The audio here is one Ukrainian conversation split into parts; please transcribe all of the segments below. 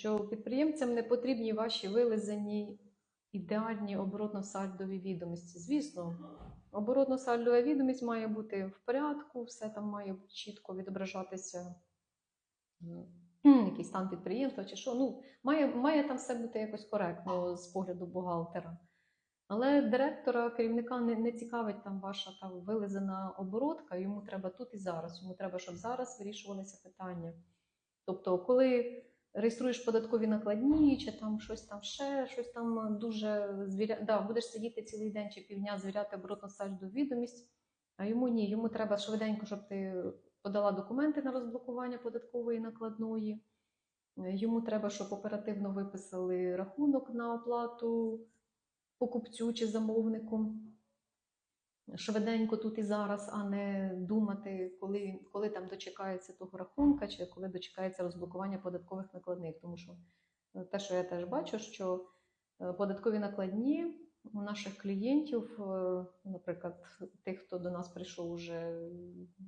що підприємцям не потрібні ваші вилизані ідеальні оборотно-сальдові відомості. Звісно, оборотно-сальдова відомість має бути в порядку, все там має чітко відображатися, м, який стан підприємства чи що. Ну, має, має там все бути якось коректно з погляду бухгалтера. Але директора, керівника не, не цікавить там ваша там вилизана оборотка, йому треба тут і зараз. Йому треба, щоб зараз вирішувалися питання. Тобто, коли реєструєш податкові накладні, чи там щось там ще, щось там дуже звіря... да, будеш сидіти цілий день чи півдня звіряти оборотно сальду відомість, а йому ні, йому треба швиденько, щоб ти подала документи на розблокування податкової накладної. Е, Йому треба, щоб оперативно виписали рахунок на оплату покупцю чи замовнику. Швиденько тут і зараз, а не думати, коли, коли там дочекається того рахунка, чи коли дочекається розблокування податкових накладних. Тому що е, те, що я теж бачу, що е, податкові накладні у наших клієнтів, е, наприклад, тих, хто до нас прийшов уже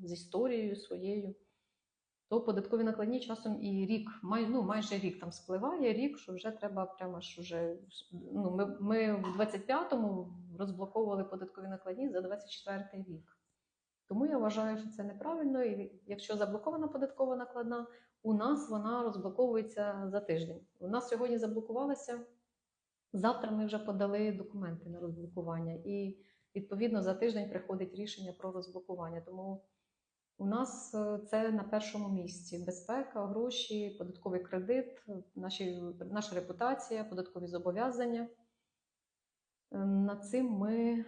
з історією своєю, то податкові накладні часом і рік, май, ну, майже рік там спливає, рік, що вже треба прямо ж уже. Ну, ми, ми в 25-му розблоковували податкові накладні за 24 рік. Тому я вважаю, що це неправильно. І якщо заблокована податкова накладна, у нас вона розблоковується за тиждень. У нас сьогодні заблокувалася. Завтра ми вже подали документи на розблокування, і відповідно за тиждень приходить рішення про розблокування. Тому у нас е, це на першому місці: безпека, гроші, податковий кредит, наші, наша репутація, податкові зобов'язання. Е, Над цим ми е,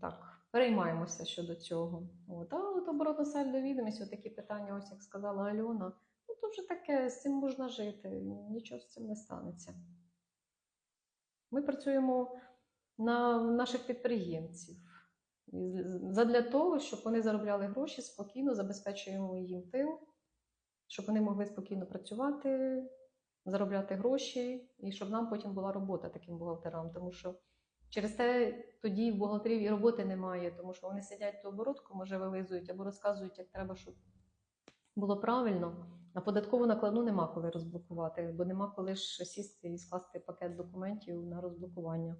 так переймаємося щодо цього. От, а от оборотна сальдо відомість, от такі питання, ось як сказала Альона. Ну то вже таке, з цим можна жити, нічого з цим не станеться. Ми працюємо на наших підприємців. Задля того, щоб вони заробляли гроші, спокійно забезпечуємо їм тил, щоб вони могли спокійно працювати, заробляти гроші, і щоб нам потім була робота таким бухгалтерам. Тому що через те тоді в бухгалтерів і роботи немає, тому що вони сидять ту оборотку, може вилизують або розказують, як треба, щоб було правильно. А податкову накладну нема коли розблокувати, бо нема коли ж сісти і скласти пакет документів на розблокування.